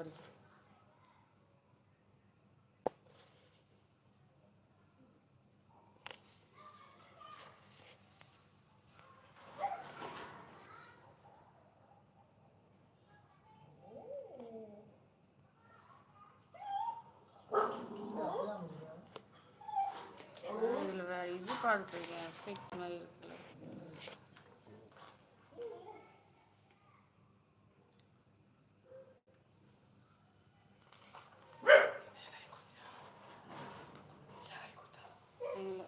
Average இதில் வேற இது பார்த்துருக்கேன் எஃபெக்ட் மாதிரி இருக்குல்ல இல்ல.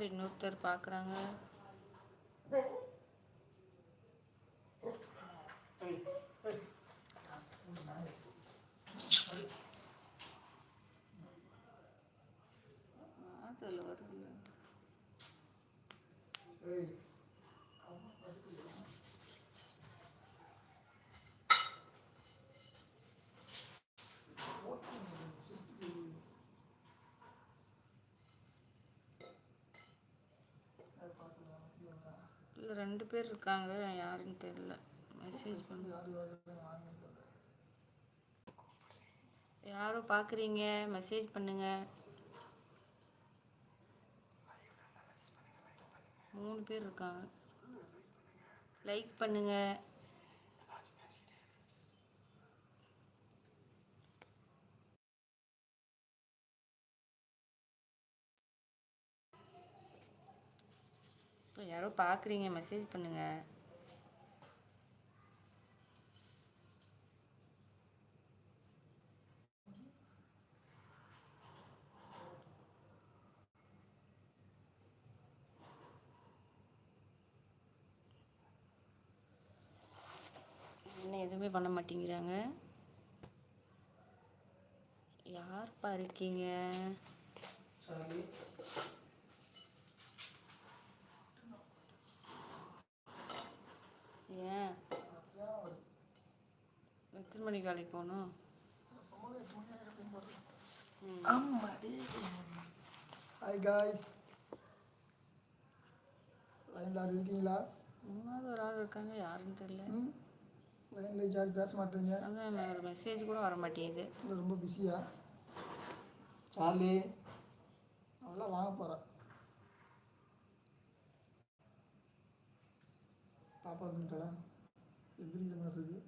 மாதிரி இன்னொருத்தர் பார்க்குறாங்க அதில் வருதுல்ல இல்லை ரெண்டு பேர் இருக்காங்க யாருன்னு தெரியல. மெசேஜ் பண்ண. யாரோ பார்க்குறீங்க மெசேஜ் பண்ணுங்க. மூணு பேர் இருக்காங்க. லைக் பண்ணுங்கள் யாரோ பார்க்குறீங்க மெசேஜ் பண்ணுங்க. என்ன எதுவுமே பண்ண மாட்டேங்கிறாங்க. யார்ப்பா இருக்கீங்க? ஏன்? எத்தனை மணிக்கு வேலைக்கு போகணும்? ஆமாடி ஹாய் காய்ஸ் லைனில் இருக்கீங்களா? மூணாவது ஒரு ஆள் இருக்காங்க யாருன்னு தெரியல. லைனில் யாரும் பேச மாட்டீங்க. அதான் ஒரு மெசேஜ் கூட வர மாட்டேங்குது. ரொம்ப பிஸியா சார்லி. நல்லா வாங்க போகிறேன் பாப்பா வந்துட்டாளா எதிரிக்கிற மாதிரி இருக்கு.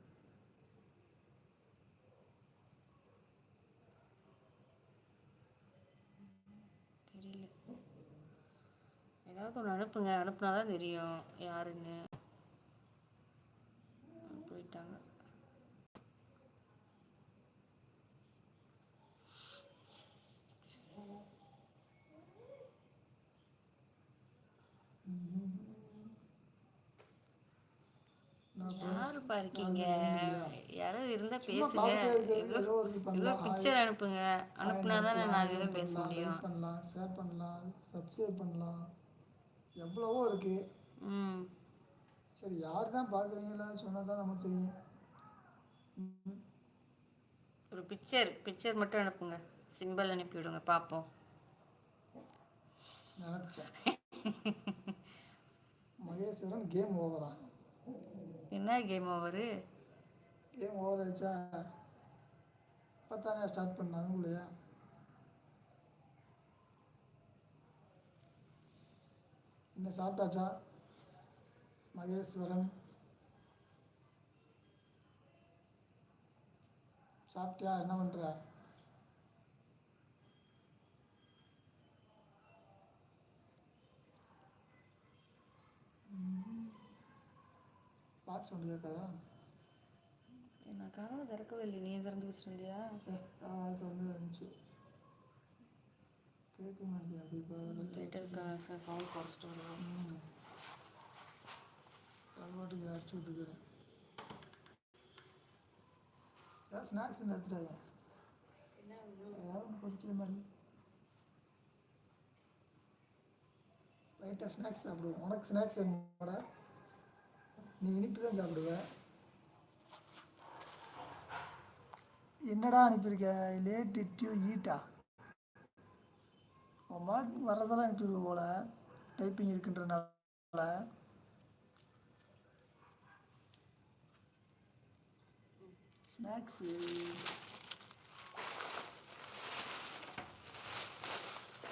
தெரியல. ஏதாவது ஒன்று அனுப்புங்க. அனுப்புனா தான் தெரியும் யாருன்னு. போயிட்டாங்க. நான் யாருப்பா இருக்கீங்க யாராவது இருந்தா பேசுங்க. ஏதோ. பிக்சர் அனுப்புங்க. அனுப்புனா தானே நாங்கள் எதுவும் பேச முடியும். பண்ணலாம் ஷேர் பண்ணலாம் சப்ஸ்கிரைப் பண்ணலாம். எவ்வளவோ இருக்குது ம். சரி யார் தான் பார்க்குறீங்களா சொன்னால் தான் நமக்கு தெரியும். ஒரு பிக்சர் பிக்சர் மட்டும் அனுப்புங்க. சிம்பிள் அனுப்பி விடுங்க பார்ப்போம். நினச்சேன். மகேஸ்வரன் கேம் ஓவரா என்ன கேம் ஓவரு கேம் ஓவர் ஆயிடுச்சா? பத்தானே ஸ்டார்ட் பண்ணாங்க இல்லையா என்ன சாப்பிட்டாச்சா? மகேஸ்வரன். சாப்பிட்டியா? என்ன பண்ணுற சவுண்டு கேட்காதா நான் கதவை திறக்கவே இல்லை நீ திறந்து வச்சிருந்தியா? சவுண்டு இருந்துச்சு. கேட்க மாட்டேன் அப்படி லைட்டாக சவுண்ட் குறைச்சிட்டு வருவோம் கல்வாட்டுக்கு அடிச்சு விட்டுக்கிறேன். ஏதாவது ஸ்நாக்ஸ் எடுத்துட்டாங்க ஏதாவது பொறிக்கிற மாதிரி. லைட்டாக ஸ்நாக்ஸ் சாப்பிடுவோம். உனக்கு ஸ்நாக்ஸ் வேணுமாடா? நீ இனிப்பு தான் சாப்பிடுவ. என்னடா அனுப்பியிருக்க? லேட் இட் யூ ஈட்டா அம்மா வர்றதெல்லாம் அனுப்பிடுவோம் போல. டைப்பிங் இருக்குன்றனால. ஸ்நாக்ஸு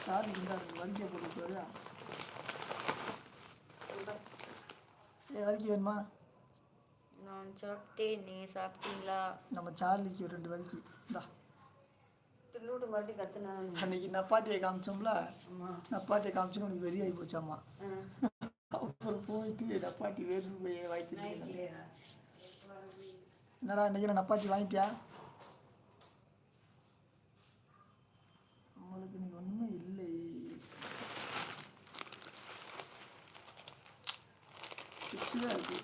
சாரி இருந்தா வரிக்கை போட்டு வரிக்கை வேணுமா? நான் சாப்பிட்டேன் நீங்கள் சாப்பிட்டீங்களா? நம்ம சார்லிக்கு ஒரு ரெண்டு வரிக்கை இந்தா. திருநூறு மறுபடியும் கத்துனா அன்னைக்கு நப்பாட்டியை காமிச்சோம்ல? நப்பாட்டியை காமிச்சோன்னு உனக்கு வெறியாகி போச்சாம்மா. அப்புறம் போயிட்டு நப்பாட்டி வேறு வாய்த்து என்னடா இன்னைக்கு நான் நப்பாட்டி வாங்கிட்டியா நம்மளுக்கு நீ ஒன்றுமே இல்லை சிப்ஸ் தான் இருக்கு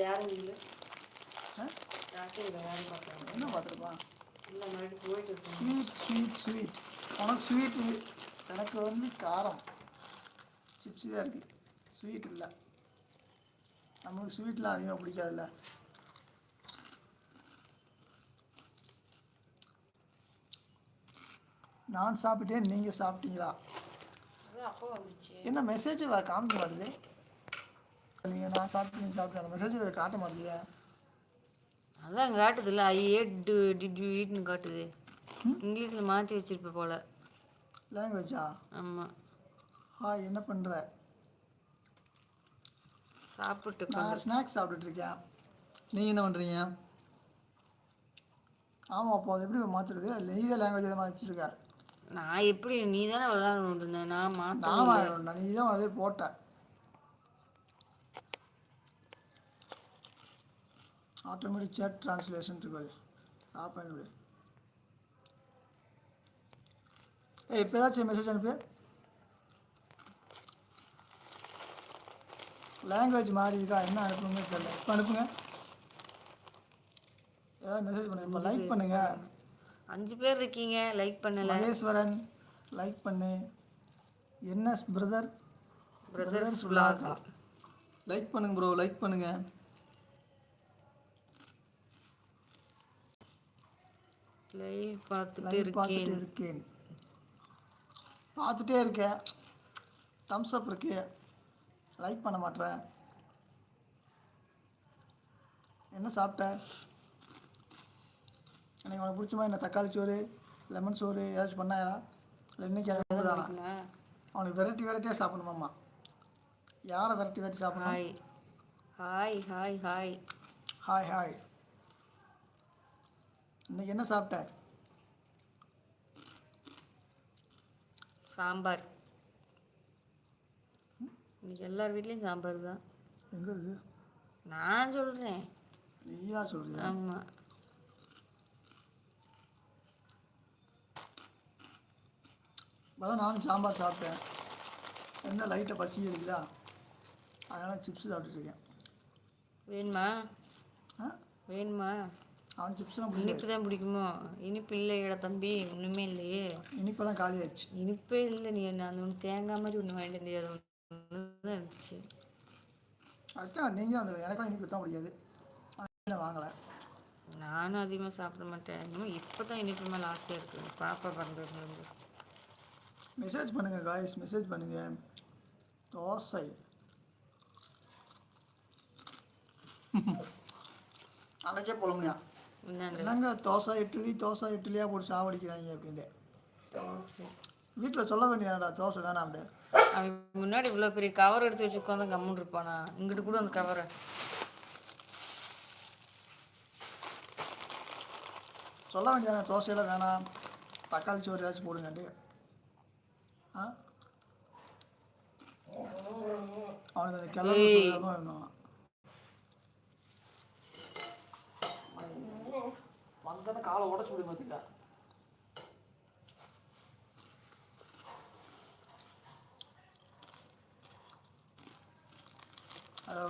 யாரும் இல்லை. ஆ? ஸ்டார்டிங்கில் யாரும் பார்க்குறாங்க என்ன பார்த்துருப்பா இல்லை மறுபடியும் போயிட்டு இருக்கோம் ஸ்வீட் ஸ்வீட் ஸ்வீட். உனக்கு ஸ்வீட் எனக்கு வந்து காரம். சிப்ஸ் தான் இருக்குது ஸ்வீட் இல்லை. நம்மளுக்கு ஸ்வீட்லாம் அதிகமாக பிடிக்காதுல்ல. நான் சாப்பிட்டேன் நீங்கள் சாப்பிட்டீங்களா? என்ன மெசேஜ் காமிக்க மாட்டுது. நீங்கள் நான் சாப்பிட்டு நீங்கள் சாப்பிட்டேன் அந்த மெசேஜ் காட்ட மாட்டேங்க அதான் காட்டுதுல்ல ஐ ஏட் டிட் யூ ஈட்னு காட்டுது. இங்கிலீஷில் மாற்றி வச்சிருப்ப போல. லாங்குவேஜா ஆமாம் ஹாய் என்ன பண்ணுற சாப்பிட்டு நான் ஸ்நாக்ஸ் சாப்பிட்டுட்டு இருக்கேன். நீங்கள் என்ன பண்ணுறீங்க ஆமாம் அப்போ அது எப்படி மாற்றுறது நீ தான் லாங்குவேஜ் எதை மாற்றிருக்க நான் எப்படி நீ தானே இருந்தேன். நான் மாற்ற நீ தான் அதே போட்ட. ஆட்டோமேட்டிக் சேட் ட்ரான்ஸ்லேஷன் இருக்கு ஆப் பண்ணி ஏய் இப்போ ஏதாச்சும் மெசேஜ் அனுப்பு. லாங்குவேஜ் மாறி இருக்கா? என்ன அனுப்பணுமே தெரியல. இப்போ அனுப்புங்க. ஏதாவது மெசேஜ் பண்ணுங்க இப்போ லைக் பண்ணுங்க. அஞ்சு பேர் இருக்கீங்க. லைக் பண்ணல. மகேஸ்வரன் லைக் பண்ணு. என்எஸ் பிரதர் பிரதர்ஸ் vlog-ஆ? லைக் பண்ணுங்க ப்ரோ லைக் பண்ணுங்க. லைவ் பார்த்துட்டு பார்த்துட்டு இருக்கேன். பார்த்துட்டே இருக்கேன். தம்ஸ் அப் இருக்கு. லைக் பண்ண மாட்டேன் என்ன சாப்பிட்ட? எனக்கு உனக்கு பிடிச்ச மாதிரி என்ன தக்காளி சோறு லெமன் சோறு ஏதாச்சும் பண்ணாயா இல்லை இன்னைக்கு? அவனுக்கு வெரைட்டி வெரைட்டியாக சாப்பிடணுமாம்மா. யாரை வெரைட்டி வெரைட்டி சாப்பிடணும்? Hi hi hi hi hi hi இன்னைக்கு என்ன சாப்பிட்ட? சாம்பார். இன்னைக்கு எல்லார் வீட்லேயும் சாம்பார் தான். எங்கே இருக்கு? நான் சொல்கிறேன் நீயா சொல்றியா? ஆமாம் அதான் நானும் சாம்பார் சாப்பிட்டேன். என்ன லைட்டாக பசி இருக்குதா அதனால் சிப்ஸ் சாப்பிட்டுட்டு இருக்கேன். வேணுமா? ஆ? வேணுமா? அவன் சிப்ஸ்லாம் இனிப்பு தான் பிடிக்குமோ? இனிப்பு இல்லையடா தம்பி ஒன்றுமே இல்லையே. இனிப்பெல்லாம் காலி ஆயிடுச்சு இனிப்பே இல்லை நீ என்ன அந்த ஒன்று தேங்காய் மாதிரி ஒன்று வாங்கிட்டு வந்தியா? அது ஒன்று தான் இருந்துச்சு. அதுதான் நீங்கள் அந்த எனக்கெல்லாம் இனிப்பு தான் பிடிக்காது. வாங்கலை. நானும் அதிகமாக சாப்பிட மாட்டேன். இன்னும் இப்போ தான் இனிப்பு மேலே ஆசையாக இருக்குது பாப்பா பண்ணுறது மெசேஜ் பண்ணுங்கள் காய்ஸ் மெசேஜ் பண்ணுங்கள் தோசை. அன்னைக்கே புலம்புனியா? என்னங்க? தோசை இட்லி தோசை இட்லியாக போட்டு சாவடிக்கிறாங்க அப்படின்ட்டு. தோசை. வீட்டில் சொல்ல வேண்டியதாடா தோசை வேணாம்ட்டு அவன் முன்னாடி இவ்வளோ பெரிய கவர் எடுத்து வச்சு உட்காந்து கம்முன்னு இருப்பானா? இங்கிட்டு கூட அந்த கவரை சொல்ல வேண்டியதானே தோசையெல்லாம் வேணாம். தக்காளி சோறு ஏதாச்சும் போடுங்கன்ட்டு. ஆ? அவனுக்கு அந்த கிளம்பு வேணும்? வந்தோன்னே காலை உடச்சு விடு பார்த்துக்கா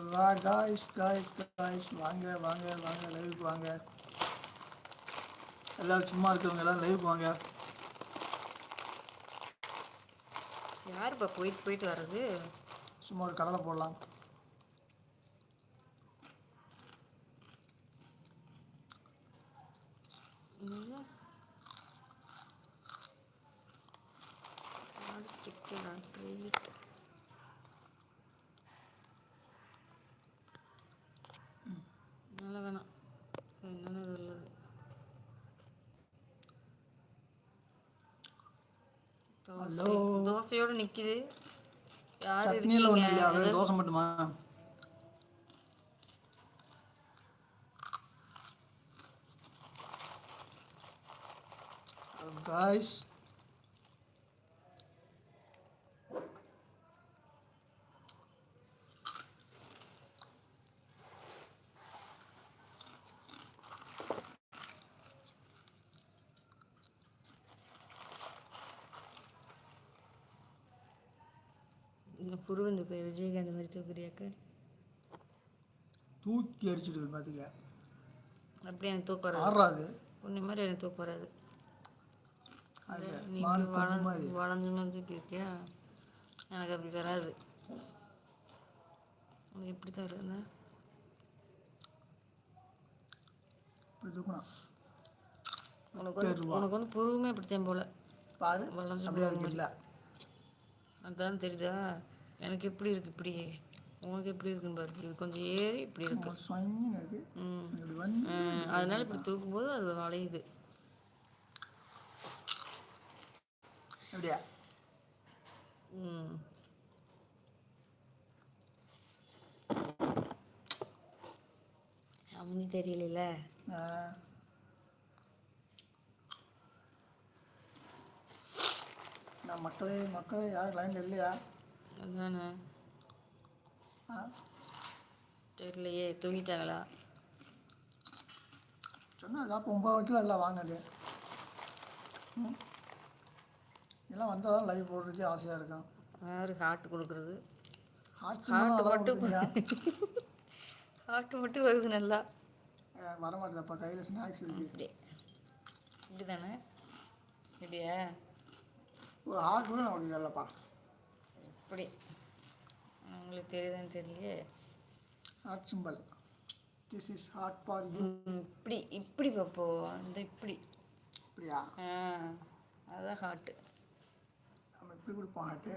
வா காய்ஸ் காய்ஸ் காய்ஸ் வாங்க வாங்க வாங்க லைவுக்கு வாங்க. எல்லாரும் சும்மா இருக்கிறவங்க எல்லாரும் லைவுக்கு வாங்க. யாருப்பா போயிட்டு போயிட்டு வர்றது? சும்மா ஒரு கடலை போடலாம் ஸ்டிக்கர் ட்ரீட் தோசை நிக்குது. யார் சட்னியில் ஒன்றும் இருக்கீங்க இல்லையா? வெறும் தோசை மட்டுமா? இந்த புரு இந்த போய் விஜயகாந்த் மாதிரி தூக்குறியாக்க? தூக்கி அடிச்சுட்டு பார்த்துக்க அப்படி எனக்கு தூக்கம் வராது. உன்னை மாதிரி எனக்கு தூக்கம் வராது. அது நீ இப்படி கொம்பு மாதிரி. தூக்கி இருக்கியா எனக்கு அப்படி வராது. உனக்கு எப்படி தான் இப்படி தூக்கணும் உனக்கு வந்து உனக்கு வந்து புருவமே இப்படித்தான் போல. பாரு இல்லை அதான் தெரியுதா? எனக்கு எப்படி இருக்கு இப்படி? உனக்கு எப்படி இருக்குன்னு பாரு. இது கொஞ்சம் ஏறி இப்படி இருக்கு. சொங்கின்னு இருக்கு ம். இப்படி வந்து ம், அதனால இப்படி தூக்கும்போது அது வளையுது. அப்படியா? ம். அமைஞ்சு தெரியல ஆ. நான் மக்களே மக்களே யாரும் லைனில் இல்லையா? அதானே? ஆ. தெரியலையே தூங்கிட்டாங்களா? சொன்னா அப்போ ஒம்பது வைக்கல எல்லாம் வாங்கது ம். எல்லாம் வந்தால் தான் லைவ் போடுறதுக்கே ஆசையாக இருக்கும். யாரு ஹார்ட் கொடுக்குறது? ஹார்ட் மட்டும் ஹார்ட் மட்டும் வருது நல்லா. வர மாட்டேதப்பா கையில் ஸ்நாக்ஸ் இருக்கு. இப்படி தானே இப்படியா? ஒரு ஹார்ட் கூட நமக்கு தெரியலப்பா. இப்படி உங்களுக்கு தெரியுதான்னு தெரியலையே. Hard simple this is hard for you இப்படி இப்படி பாப்போ அந்த இப்படி. அப்படியா? ஆ அதான் ஹார்ட்டு நம்ம எப்படி கொடுப்போம் ஹார்ட்டு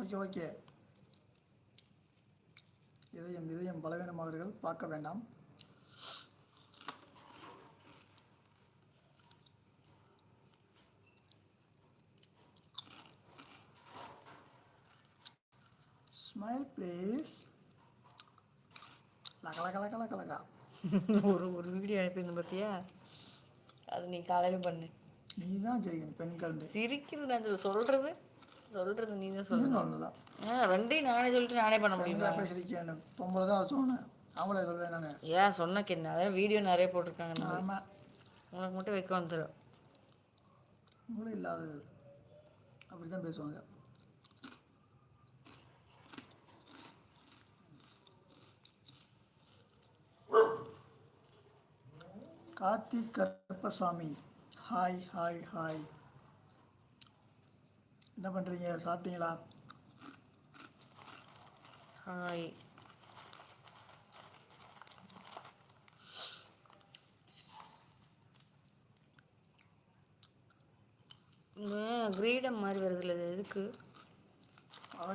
ஓகே ஓகே இதயம் இதயம் பலவீனமாகிறீர்கள் பார்க்க வேண்டாம். ஸ்மைல் ப்ளீஸ் லக லக லக லக லகா. ஒரு ஒரு வீடியோ அனுப்பியிருந்தேன் பார்த்தியா? அது நீ காலையில பண்ணு. நீ தான் ஜெயிக்கணும் பெண்கள். சிரிக்கிறது நான் சொல்ல சொல்றது சொல்றது நீ தான் சொல்லணும். ஆ ரெண்டையும் நானே சொல்லிட்டு நானே பண்ண முடியுமா? சிரிக்கணும்? பொம்பளை தான் சொன்னேன். அவங்களே சொல்வேன் நான். ஏன் சொன்னக்கு என்ன அதான் வீடியோ நிறைய போட்டிருக்காங்க. ஆமாம் உனக்கு மட்டும் வைக்க வந்துடும் உங்களும் இல்லாதது. அப்படி தான் பேசுவாங்க. Karthik Karuppasamy hi hi hi. என்ன பண்ணுறீங்க சாப்பிட்டீங்களா? ஹாய். கிரீடம் மாதிரி வருதுல்ல இது எதுக்கு?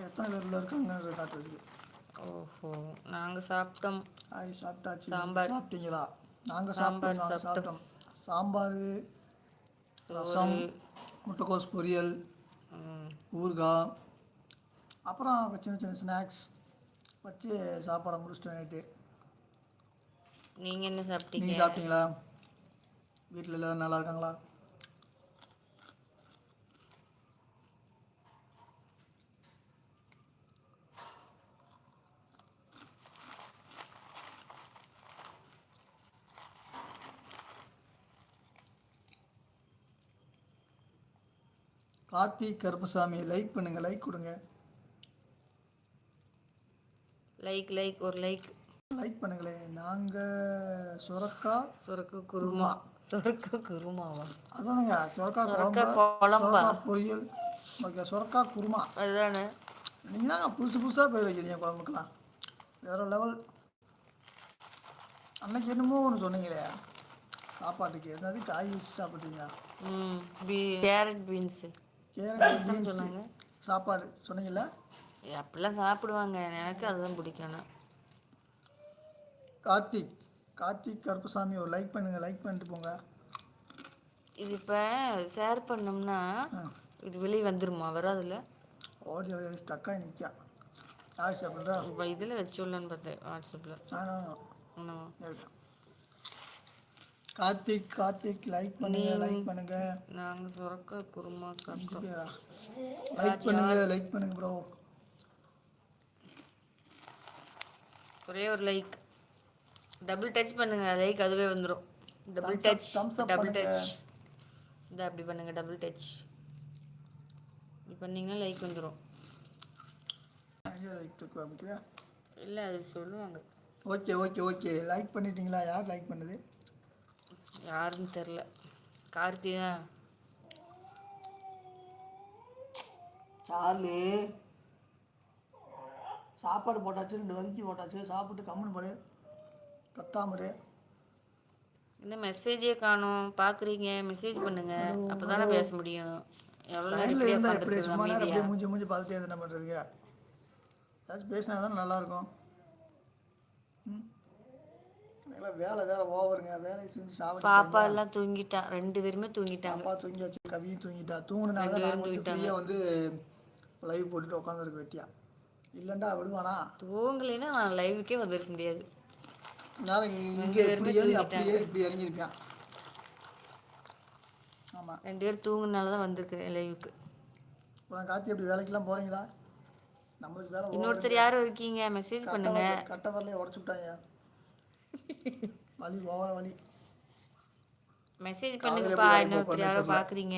எத்தனை பேரில் இருக்காங்கன்னு காட்டுறதுக்கு. ஓஹோ நாங்கள் சாப்பிட்டோம். ஹாய் சாப்பிட்டாச்சு. சாம்பார். சாப்பிட்டீங்களா? நாங்கள் சாப்பிட்டோம் நாங்கள் சாப்பிட்டோம். சாம்பார். ரசம் முட்டைக்கோஸ் பொரியல் ஊறுகாய் அப்புறம் சின்ன சின்ன ஸ்நாக்ஸ் வச்சு சாப்பாடை முடிச்சிட்டோம் நைட்டு. நீங்க என்ன சாப்பிட்டீங்க? நீங்கள் சாப்பிட்டீங்களா? வீட்டில் எல்லோரும் நல்லா இருக்காங்களா? கார்த்திக் கருப்பசாமி லைக் பண்ணுங்க லைக் கொடுங்க. லைக் லைக் ஒரு லைக் லைக் பண்ணுங்களேன் நாங்கள் சுரக்கா சுரக்க குருமா. சுரக்க குருமாவா? அதானுங்க சுரக்கா குழம்பு பொரியல் ஓகே சுரக்கா குருமா. அதுதானே. நீங்கள் தாங்க புதுசு புதுசாக பேர் வைக்கிறீங்க குழம்புக்கெல்லாம். வேறு லெவல் அன்னைக்கு என்னமோ ஒன்று சொன்னீங்களே. சாப்பாட்டுக்கு என்னது காய் வச்சு சாப்பிட்டீங்களா? ம் பீ கேரட் பீன்ஸ். சொன்னாங்க சாப்பாடு சொன்னீங்களா அப்படிலாம் சாப்பிடுவாங்க. எனக்கு அதுதான் பிடிக்கும் ஆனா. கார்த்திக் கார்த்திக் கருப்புசாமி ஒரு லைக் பண்ணுங்கள் லைக் பண்ணிட்டு போங்க. இது இப்போ ஷேர் பண்ணோம்னா ஆ. இது வெளியே வந்துருமா? வராதுல்ல ஓடி ஓடி ஸ்டக்காகி நிற்கா யார் சாப்பிட்றா இப்போ இதில் வச்சுடலான்னு பார்த்தேன் வாட்ஸ்அப்பில் நானும் ஆமாம் கார்த்திக் கார்த்திக் லைக் பண்ணுங்க லைக் பண்ணுங்க. நாங்கள் சுரக்க குருமா சாப்பிட்டோம் லைக் பண்ணுங்க லைக் பண்ணுங்க ப்ரோ ஒரே ஒரு லைக் டபுள் டச் பண்ணுங்க லைக் அதுவே வந்துடும் டபுள் டச் டபுள். டச் இந்த அப்படி பண்ணுங்க டபுள் டச் இப்படி பண்ணீங்கன்னா லைக் வந்துடும் இல்லை அது சொல்லுவாங்க. ஓகே ஓகே ஓகே லைக் பண்ணிட்டீங்களா? யார் லைக் பண்ணுது? யாருன்னு தெரில கார்த்தி தான் சார்லி. சாப்பாடு போட்டாச்சு ரெண்டு வதக்கி போட்டாச்சு. சாப்பிட்டு கம்முன்னு போடு. கத்தாமரு இந்த மெசேஜே காணும். பார்க்குறீங்க மெசேஜ் பண்ணுங்க. அப்போ தானே பேச முடியும். எவ்வளோ நேரம் மூஞ்சி மூஞ்சி பார்த்துட்டே என்ன பண்ணுறதுங்க ஏதாச்சும் பேசினா தானே நல்லாயிருக்கும் ம் இதெல்லாம் வேலை வேலை ஓவருங்க. வேலையை செஞ்சு சாப்பிட்டு பாப்பா எல்லாம் தூங்கிட்டா. ரெண்டு பேருமே தூங்கிட்டாங்க. அப்பா தூங்கியாச்சு கவியும் தூங்கிட்டா. தூங்கினால தான் நாங்கள் வந்து லைவ் போட்டுட்டு உட்காந்துருக்கு வெட்டியா. இல்லைண்டா விடுவானா? தூங்கலைன்னா நான் லைவுக்கே வந்திருக்க முடியாது. நேரம் இங்கே இப்படி ஏறி அப்படி ஏறி இப்படி இறங்கியிருப்பேன் ஆமாம் ரெண்டு பேரும் தூங்குனால தான் வந்திருக்கேன் லைவுக்கு அப்புறம் கார்த்தி அப்படி வேலைக்கெல்லாம் போகிறீங்களா நம்மளுக்கு வேலை. இன்னொருத்தர் யாரும் இருக்கீங்க? மெசேஜ் பண்ணுங்க. கட்ட வரலையே உடச்சு விட்டாங்க. வலி ஓவர வலி. மெசேஜ் பண்ணுங்கப்பா இன்னொருத்தர் யாரும் பார்க்குறீங்க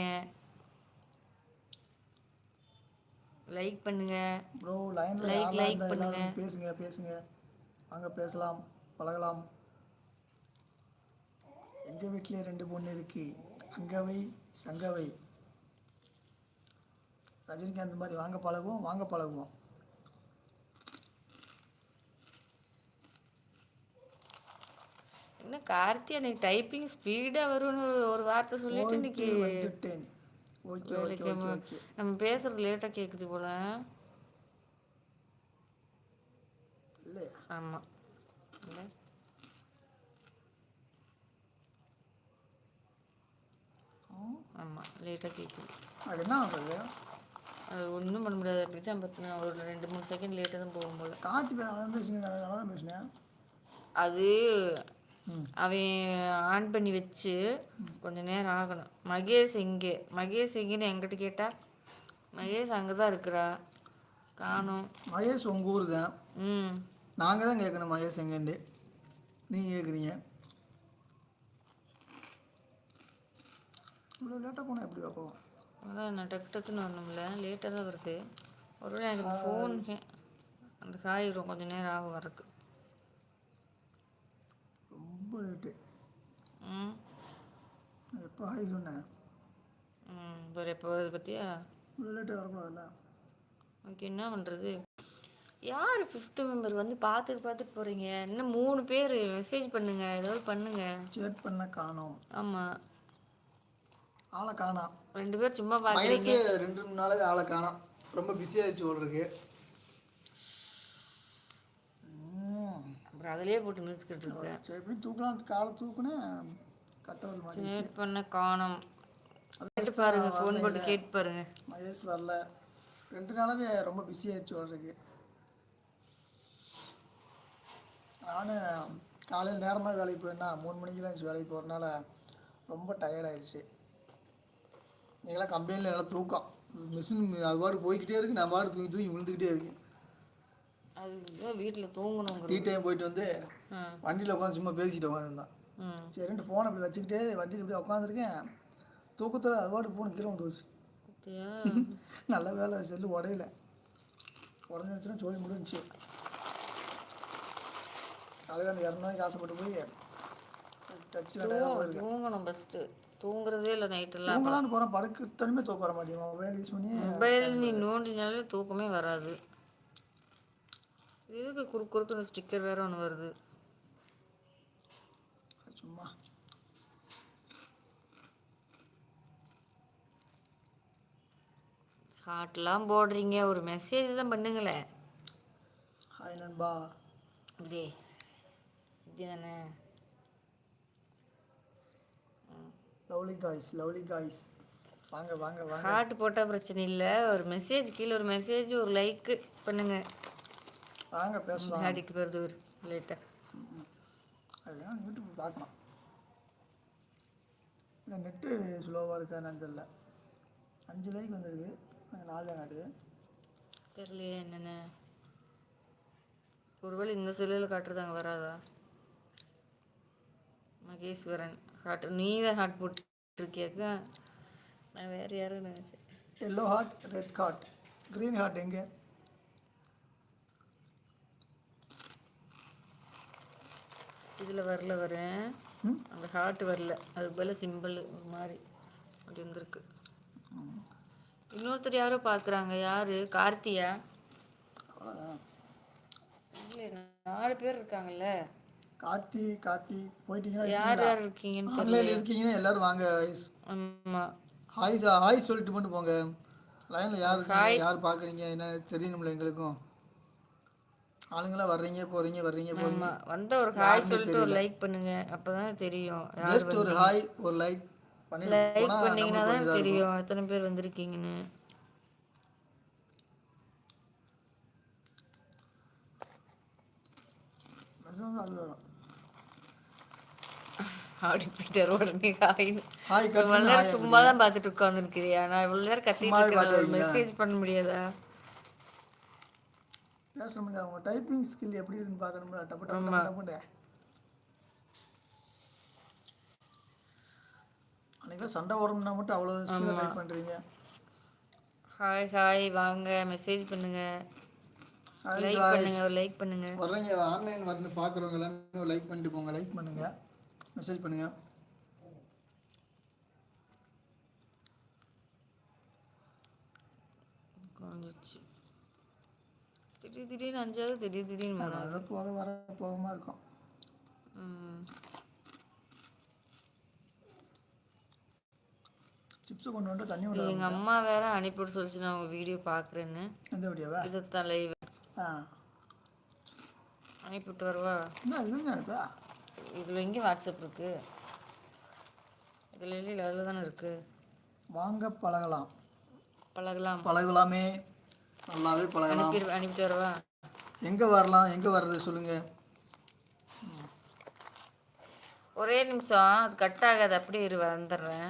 லைக் பண்ணுங்க. ப்ரோ லைனில் like இருந்தால் பண்ணுங்க. பேசுங்க பேசுங்க. வாங்க பேசலாம் பழகலாம். எங்கள் வீட்டிலே ரெண்டு பொண்ணு இருக்கு. அங்கவை சங்கவை. ரஜினிகாந்த் மாதிரி வாங்க பழகுவோம் வாங்க பழகுவோம். என்ன கார்த்தி அன்னைக்கு டைப்பிங் ஸ்பீடாக வரும்னு ஒரு வார்த்தை சொல்லிட்டு இன்னைக்கு நம்ம பேசுறது லேட்டாக கேட்குது போல. ஆமாம் ஆமாம் லேட்டாக கேட்குது அது என்ன ஆகுது அது ஒன்றும் பண்ண முடியாது அப்படி தான் பார்த்தினா ஒரு ரெண்டு மூணு செகண்ட் லேட்டாக தான் போகும் போல. அவன் பேசுங்க பேசினேன். அது அவன் ஆன் பண்ணி வச்சு கொஞ்ச நேரம் ஆகணும். மகேஷ் எங்கே? மகேஷ் எங்கேன்னு என்கிட்ட கேட்டா மகேஷ் அங்கே தான் இருக்கிறா. காணோம். மகேஷ் உங்கள் ஊர் தான் ம். நாங்கள் தான் கேட்கணும் மகேஷ் எங்கேண்டு நீங்கள் கேட்குறீங்க இவ்வளோ லேட்டாக போனால் எப்படி வைப்போம் அதான் நான் டக்கு டக்குன்னு வரணும்ல. லேட்டாக தான் வருது. ஒருவேளை எனக்கு ஃபோன் அந்த காய்கிறோம் கொஞ்சம் நேரம் ஆகும் வரக்கு ரொம்ப லேட்டு ம். எப்போ ஆகி சொன்னேன் ம் இப்போ எப்போ வருது பார்த்தியா? இவ்வளோ லேட்டாக வரக்கூடாதுல்ல? அதுக்கு என்ன பண்ணுறது யார் ஃபிஃப்த்து மெம்பர் வந்து பார்த்துட்டு பார்த்துட்டு போகிறீங்க இன்னும் மூணு பேர் மெசேஜ் பண்ணுங்க ஏதாவது பண்ணுங்க. சேட் பண்ண காணோம். ஆமாம் ஆளை காணோம். ரெண்டு பேர் சும்மா பார்க்குறீங்க ரெண்டு மூணு நாளாவே ஆளை காணோம். ரொம்ப பிஸியாகிடுச்சு போல் இருக்கு ம். அப்புறம் அதிலேயே போட்டு மிதிச்சுக்கிட்டு இருக்கேன் சரி எப்படி தூக்கலாம். காலை தூக்குனேன் கட்டவல் சேட் பண்ண காணோம். கேட்டு பாருங்க ஃபோன் போட்டு கேட்டு பாருங்க. மகேஷ் வரல. ரெண்டு நாளாவே ரொம்ப பிஸியாகிடுச்சு போல் இருக்கு. நானும் காலையில் நேரமாக வேலைக்கு போயிருந்தா மூணு மணிக்கெலாம் வேலைக்கு போகிறனால ரொம்ப டயர்டாயிடுச்சு நீங்களாம் கம்பெனியில் நல்லா தூக்கம். மிஷின் அது பாட்டு போய்கிட்டே இருக்கு நான் பாட்டு தூங்கி தூங்கி விழுந்துக்கிட்டே இருக்கேன். அது வீட்டில் தூங்கணுங்கிற டீ டைம் போயிட்டு வந்து வண்டியில் உட்காந்து சும்மா பேசிக்கிட்டு உட்காந்துருந்தான் சரின்ட்டு ஃபோனை அப்படி வச்சுக்கிட்டே வண்டியில் இப்படி உட்காந்துருக்கேன் தூக்கத்தில் அது பாட்டு ஃபோன் கீழே பார்த்தியா நல்ல வேலை செல்லு உடையல. உடஞ்சிருச்சுன்னா சொல்லி முடிஞ்சுச்சு. காலையில் அந்த இரநூறுவாய்க்கு ஆசைப்பட்டு போய் போயிருக்கேன் தூங்கணும் ஃபஸ்ட்டு தூங்குறதே இல்லை நைட்டெல்லாம் தூங்கலான்னு போகிறேன் படுக்க தனிமே தூக்க வர மாட்டேங்குது. மொபைல் யூஸ் பண்ணி மொபைல் நீ நோண்டினாலே தூக்கமே வராது. இதுக்கு குறுக்கு குறுக்கு ஸ்டிக்கர் வேற ஒன்று வருது? சும்மா. ஹார்ட்லாம் போடுறீங்க ஒரு மெசேஜ் தான் பண்ணுங்களேன் ஹாய் நண்பா. இப்படி இப்படி தானே லவ்லி காய்ஸ் லவ்லி காய்ஸ் வாங்க வாங்க வாங்க. ஹார்ட் போட்டால் பிரச்சனை இல்லை. ஒரு மெசேஜ் கீழே ஒரு மெசேஜ் ஒரு லைக்கு பண்ணுங்க. வாங்க பேசலாம். ஹாடிக்கு போகிறது ஒரு லேட்டாக அதுதான் யூடியூப் பார்க்கலாம். இல்லை நெட்டு ஸ்லோவாக இருக்கா என்னன்னு தெரியல. அஞ்சு லைக் வந்திருக்கு. நாலு தான் காட்டுது தெரியலையே என்னென்ன. ஒருவேளை இந்த செல்லில் காட்டுறது அங்கே வராதா? மகேஸ்வரன் ஹார்ட் நீ தான் ஹார்ட் போட்டுருக்கியாக்கா? நான் வேறு யாரும் நினச்சேன். Yellow heart red heart green heart எங்கே? இதில் வரல வரேன். அந்த ஹார்ட் வரல. அதுக்கு பதிலா சிம்பிள் ஒரு மாதிரி அப்படி வந்திருக்கு. இன்னொருத்தர் யாரோ பார்க்குறாங்க யாரு? கார்த்தியா? இல்லை நாலு பேர் இருக்காங்கல்ல. கார்த்தி கார்த்தி போயிட்டீங்கன்னா யார் யார் இருக்கீங்கன்னு ஆன்லைனில் இருக்கீங்கன்னா எல்லாரும் வாங்க ஆமாம் ஹாய் ஹாய் சொல்லிட்டு மட்டும் போங்க. லைனில் யார் யார் பார்க்குறீங்க என்ன தெரியணும்ல எங்களுக்கும். ஆளுங்களாம் வர்றீங்க போகிறீங்க வர்றீங்க போகிறீங்க ஆமாம் வந்த ஒரு ஹாய் சொல்லிட்டு ஒரு லைக் பண்ணுங்க அப்பதான் தெரியும் ஜஸ்ட் ஒரு ஹாய் ஒரு லைக் பண்ணிட்டு லைக் பண்ணீங்கன்னா தான் தெரியும் எத்தனை பேர் வந்திருக்கீங்கன்னு. அப்படி போயிட்டாரு உடனே ஹாய். சும்மா தான் பார்த்துட்டு உட்காந்துருக்கிறியா நான் இவ்வளோ நேரம் கத்திட்டு ஒரு மெசேஜ் பண்ண முடியாதா? பேசணும்ல அவங்க டைப்பிங் ஸ்கில் எப்படி இருக்குன்னு பார்க்கணும்ல டப்பு டப்பு டப்பு தான் சண்டை ஓடணும்னா மட்டும் அவ்வளோ டைப் பண்ணுறீங்க ஹாய் ஹாய் வாங்க மெசேஜ் பண்ணுங்க. லைக் பண்ணுங்க லைக் பண்ணுங்க. வர்றீங்க ஆன்லைன் வந்து பார்க்குறவங்க எல்லாமே லைக் பண்ணிட்டு போங்க லைக் பண்ணுங்க. மெசேஜ் பண்ணுங்க. குறைஞ்சிச்சு திடீர் திடீர்னு அஞ்சாவது திடீர் திடீர்னு மூணாவது. வர போக வர போகமாக இருக்கும். சிப்ஸை கொண்டு வந்து தண்ணி விட எங்க அம்மா வேற அனுப்பிவிட சொல்லிச்சு நான் உங்க வீடியோ பார்க்குறேன்னு எந்த வீடியோவா? இதைத்தான் லைவ் ஆ. அனுப்பிவிட்டு வரவா? என்ன இதுங்க அனுப்பா? இதில் எங்கே வாட்ஸ்அப் இருக்கு? இதில் இல்லை அதில் தானே இருக்கு? வாங்க பழகலாம். பழகலாம். பழகலாமே. நல்லாவே பழகலாம். அனுப்பி அனுப்பிட்டு வரவா? எங்கே வரலாம்? எங்கே வர்றது? சொல்லுங்கள் ஒரே நிமிஷம். அது கட் ஆகாது. அப்படியே இரு வந்துடுறேன்.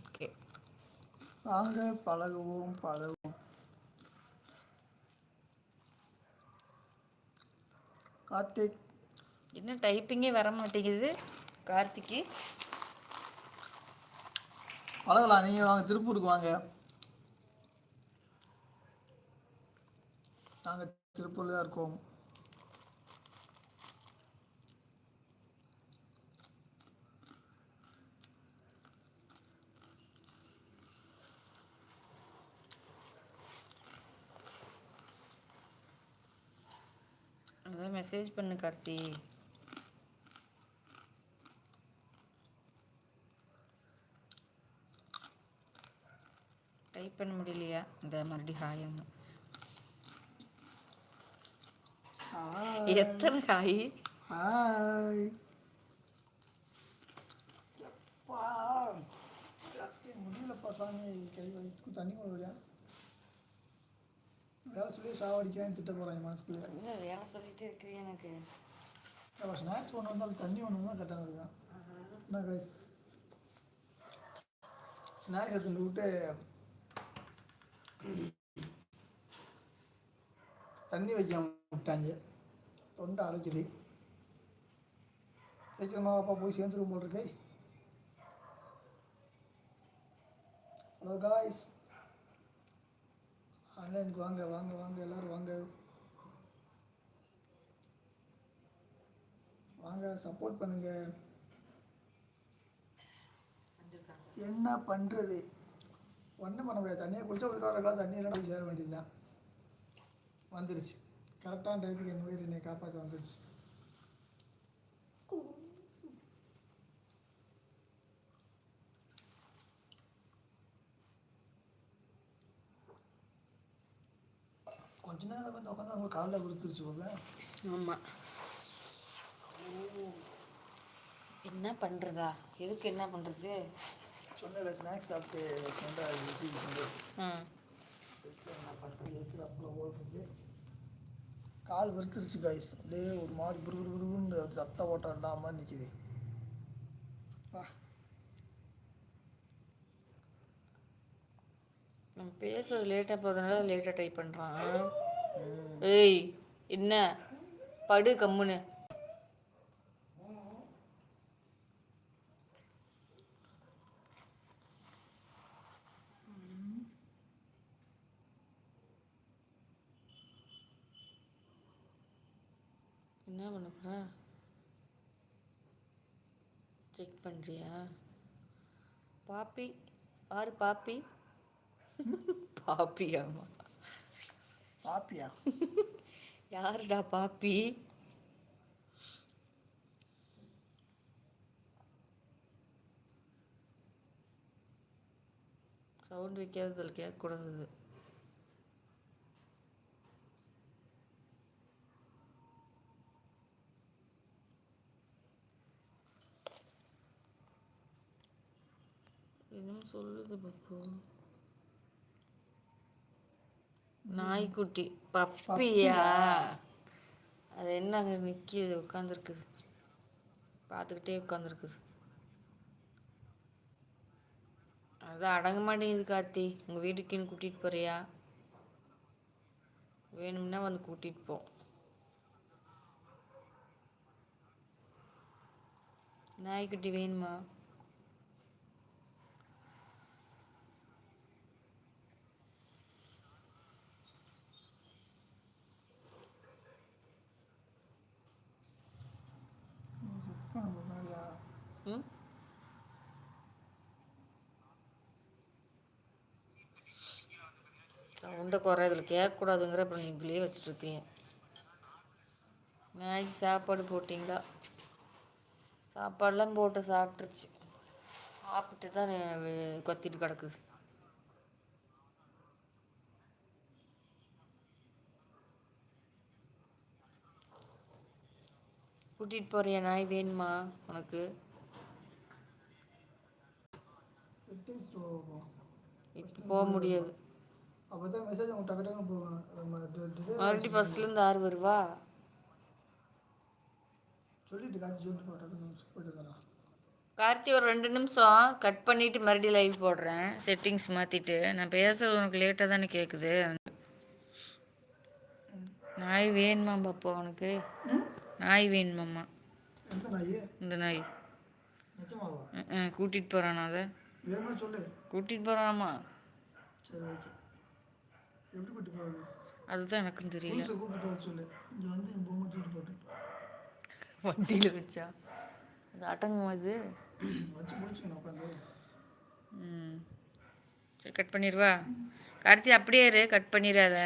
ஓகே வாங்க பழகுவோம் பழகுவோம். கார்த்திக். என்ன டைப்பிங்கே வர மாட்டேங்குது. கார்த்திக்கு. பழகலாம். நீங்கள் வாங்க திருப்பூருக்கு வாங்க. நாங்கள் திருப்பூரில் தான் இருக்கோம். அதான் மெசேஜ் பண்ணு கார்த்தி. டைப் பண்ண முடியலையா? இந்த மறுபடியும் ஹாய் ஒன்று எத்தனை ஹாய் ஹாய் எப்பா முடியலப்பா சாமி. கை வலிக்கு தண்ணி கொடுக்குறியா வேலை சொல்லி சாவடிக்கான்னு திட்ட போகிறாங்க மனசுக்குள்ளே. என்ன வேலை சொல்லிட்டே இருக்கிறீ எனக்கு? அப்போ ஸ்நாக்ஸ் ஒன்று வந்தாலும் தண்ணி ஒன்று தான் கரெக்டாக இருக்கும் என்ன கைஸ் ஸ்நாக்ஸ் எடுத்துட்டு விட்டு தண்ணி வைக்காம விட்டாங்க. தொண்டை அழைக்குது சீக்கிரமாக அப்பா போய் சேர்ந்துரும் போல் இருக்கே. ஹலோ காய்ஸ் ஆன்லைனுக்கு வாங்க வாங்க வாங்க எல்லோரும் வாங்க. வாங்க சப்போர்ட் பண்ணுங்க. என்ன பண்ணுறது ஒன்றும் பண்ண முடியாது. தண்ணியை குடிச்சா ஒரு இருக்கலாம் தண்ணி இல்லைன்னா போய் சேர வேண்டியதுதான். வந்துருச்சு. கரெக்டான டயத்துக்கு என் உயிர் என்னை காப்பாற்ற வந்துருச்சு. கொஞ்ச நேரம் வந்து உட்காந்து அவங்க காலில் விழுத்துருச்சு போக ஆமாம் என்ன பண்ணுறதா எதுக்கு என்ன பண்ணுறது சொன்னேன் ஸ்நாக்ஸ் சாப்பிட்டு சொன்னது ம். நான் பட்டு ஏற்கிறாப்புல ஓடுறது? கால் வெறுத்துருச்சு காய்ஸ் அப்படியே ஒரு மாதிரி புரு புருன்னு ரத்த ஓட்டம் இல்லாமல் நிற்கிது வா. நம்ம பேசுறது லேட்டாக போகிறதுனால லேட்டாக டைப் பண்ணுறான் ஏய் என்ன? படு கம்முன்னு என்ன பண்ண போற செக் பண்ணுறியா பாப்பி ஆறு பாப்பி? பாப்பியாமா பாப்பியா? யாருடா பாப்பி? சவுண்ட் வைக்காததில் கேட்கக்கூடாது. என்ன சொல்லுது பப்பு? நாய்க்குட்டி பப்பியா? அது என்ன அங்கே நிற்கிது உட்காந்துருக்குது பார்த்துக்கிட்டே உட்காந்துருக்குது அதான் அடங்க மாட்டேங்குது கார்த்தி. உங்கள் வீட்டுக்குன்னு கூட்டிகிட்டு போறியா? வேணும்னா வந்து கூட்டிகிட்டு போ. நாய்க்குட்டி வேணுமா ம் சவுண்டை குறை இதில் கேட்கக்கூடாதுங்கிற அப்புறம் நீ இதுலேயே வச்சுட்ருக்கீங்க நாய்க்கு சாப்பாடு போட்டிங்களா? சாப்பாடெலாம் போட்டு சாப்பிட்ருச்சு சாப்பிட்டு தான் கொத்திட்டு கிடக்குது. கூட்டிகிட்டு போறியா நாய் வேணுமா உனக்கு? இப்போ போக முடியாது. அப்போ தான் மெசேஜ் அவங்க டக்கு டக்குன்னு delay மறுபடியும் ஃபஸ்ட்லேருந்து ஆறு வருவா? சொல்லிட்டு போயிட்டு கார்த்தி ஒரு ரெண்டு நிமிஷம் கட் பண்ணிட்டு மறுபடியும் லைவ் போடுறேன். செட்டிங்ஸ் மாற்றிட்டு நான் பேசுறது உனக்கு லேட்டாக தானே கேட்குது நாய் வேணுமா பாப்பா உனக்கு. நாய் வேணுமாம்மா இந்த நாய். கூட்டிட்டு போகிறான் அதை? வேணுமா சொல்லு. கூட்டிட்டு போகிறானாமா சரி ஓகே. எப்படி கூட்டி போகிறது அதுதான் எனக்கும் தெரியல. வண்டியில் வச்சா? அது அடங்குமா இது ம். சரி கட் பண்ணிடுவா. கார்த்தி அப்படியே இரு. கட் பண்ணிடாத.